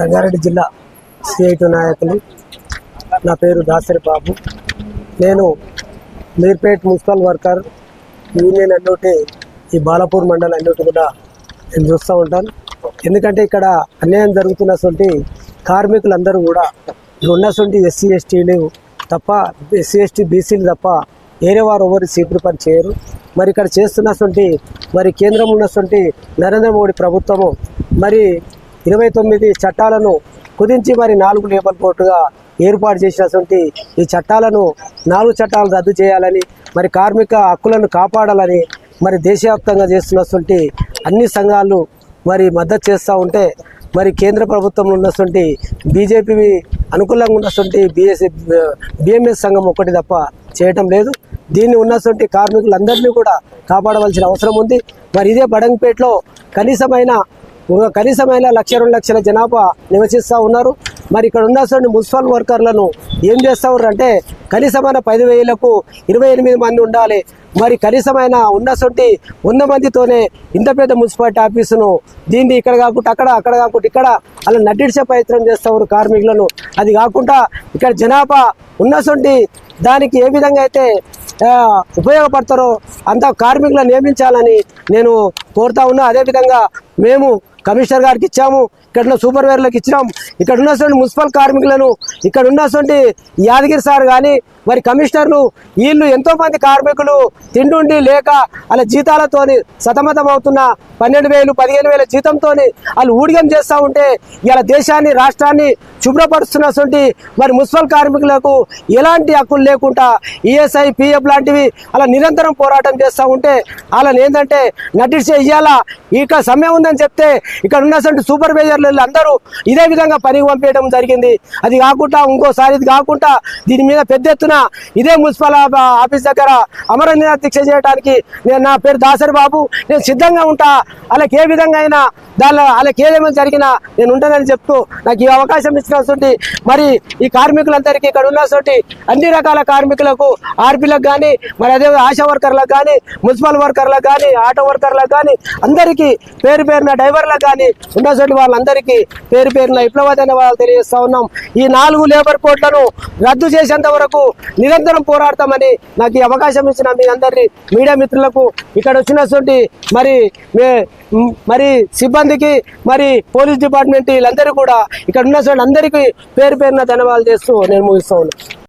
రంగారెడ్డి జిల్లా సిఐటి నాయకులు. నా పేరు దాసరి బాబు. నేను మీర్పేట్ మున్సిపల్ వర్కర్. యూనియన్ అన్నిటి ఈ బాలాపూర్ మండలం అన్నిటి కూడా నేను చూస్తూ ఉంటాను. ఎందుకంటే ఇక్కడ అన్యాయం జరుగుతున్నటువంటి కార్మికులందరూ కూడా ఉన్నటువంటి ఎస్సీ ఎస్టీలు తప్ప ఎస్సీ ఎస్టీ బీసీలు తప్ప వేరే వారు ఎవరు సీట్లు పని చేయరు. మరి ఇక్కడ చేస్తున్నటువంటి మరి కేంద్రం ఉన్నటువంటి నరేంద్ర మోడీ ప్రభుత్వము మరి ఇరవై తొమ్మిది చట్టాలను కుదించి మరి నాలుగు లేబర్ కోర్టుగా ఏర్పాటు చేసినటువంటి ఈ చట్టాలను నాలుగు చట్టాలు రద్దు చేయాలని మరి కార్మిక హక్కులను కాపాడాలని మరి దేశవ్యాప్తంగా చేస్తున్నటువంటి అన్ని సంఘాలు మరి మద్దతు చేస్తూ ఉంటే మరి కేంద్ర ప్రభుత్వంలో ఉన్నటువంటి బీజేపీ అనుకూలంగా ఉన్నటువంటి బిఎస్సి బిఎంఎస్ సంఘం ఒకటి తప్ప చేయటం లేదు. దీన్ని ఉన్నటువంటి కార్మికులందరినీ కూడా కాపాడవలసిన అవసరం ఉంది. మరి ఇదే బడంగపేటలో కనీసమైన కనీసమైన లక్ష రెండు లక్షల జనాభా నివసిస్తూ ఉన్నారు. మరి ఇక్కడ ఉన్నటువంటి మున్సిపల్ వర్కర్లను ఏం చేస్తూ ఉన్నారు అంటే కనీసమైన పది వేలకు ఇరవై ఎనిమిది మంది ఉండాలి. మరి కనీసమైన ఉన్నటువంటి వంద మందితోనే ఇంత పెద్ద మున్సిపాలిటీ ఆఫీసును దీన్ని ఇక్కడ కాకుండా అక్కడ అక్కడ కాకుండా ఇక్కడ అలా నటించే ప్రయత్నం చేస్తారు కార్మికులను. అది కాకుండా ఇక్కడ జనాభా ఉన్నటువంటి దానికి ఏ విధంగా అయితే ఉపయోగపడతారో అంత కార్మికులను నియమించాలని నేను కోరుతా ఉన్నా. అదేవిధంగా మేము కమిషనర్ గారికి ఇచ్చాము. ఇక్కడ ఉన్న సూపర్వైజర్లకు ఇచ్చినాం. ఇక్కడ ఉన్నటువంటి మున్సిపల్ కార్మికులను ఇక్కడ ఉన్నటువంటి యాదగిరి సార్ కానీ మరి కమిషనర్లు వీళ్ళు ఎంతో మంది కార్మికులు తిండుండి లేక వాళ్ళ జీతాలతోని సతమతం అవుతున్న పన్నెండు వేలు పదిహేను వేల జీతంతో వాళ్ళు ఊడిగం చేస్తూ ఉంటే ఇలా దేశాన్ని రాష్ట్రాన్ని శుభ్రపరుస్తున్నటువంటి మరి మున్సిపల్ కార్మికులకు ఎలాంటి హక్కులు లేకుండా ఈఎస్ఐ పిఎఫ్ లాంటివి అలా నిరంతరం పోరాటం చేస్తూ ఉంటే అలా ఏంటంటే నటించే ఇయ్యాల. ఇక సమయం ఉందని చెప్తే ఇక్కడ ఉన్నటువంటి సూపర్వైజర్లు అందరూ ఇదే విధంగా పనికి పంపించడం జరిగింది. అది కాకుండా ఇంకోసారి ఇది కాకుండా దీని మీద పెద్ద ఎత్తున ఇదే మున్సిపల్ ఆఫీస్ దగ్గర అమరనిరా దీక్ష చేయడానికి నేను నా పేరు దాసరి బాబు నేను సిద్ధంగా ఉంటా. వాళ్ళకి ఏ విధంగా అయినా దానిలో వాళ్ళకి ఏదేమైనా జరిగినా నేను ఉంటానని చెప్తూ నాకు ఈ అవకాశం చేసినటువంటి మరి ఈ కార్మికులందరికీ ఇక్కడ ఉన్నటువంటి అన్ని రకాల కార్మికులకు ఆర్పీలకు కానీ మరి అదే ఆశా వర్కర్లకు కానీ మున్సిపల్ వర్కర్లకు కానీ ఆటో వర్కర్లకు కానీ అందరికీ పేరు పేరున డ్రైవర్లకు కానీ ఉన్నటువంటి వాళ్ళందరికీ పేరు పేరున విప్లవ ధన్యవాదాలు తెలియజేస్తా ఉన్నాం. ఈ నాలుగు లేబర్ కోడ్లను రద్దు చేసేంత వరకు నిరంతరం పోరాడతామని నాకు ఈ అవకాశం ఇచ్చిన మీ అందరినీ మీడియా మిత్రులకు ఇక్కడ వచ్చినటువంటి మరి మే- మరి సిబ్బందికి మరి పోలీస్ డిపార్ట్మెంట్ వీళ్ళందరూ కూడా ఇక్కడ ఉన్నటువంటి అందరికీ పేరు పేరున ధన్యవాదాలు చేస్తూ నేను ముగిస్తూ ఉన్నాను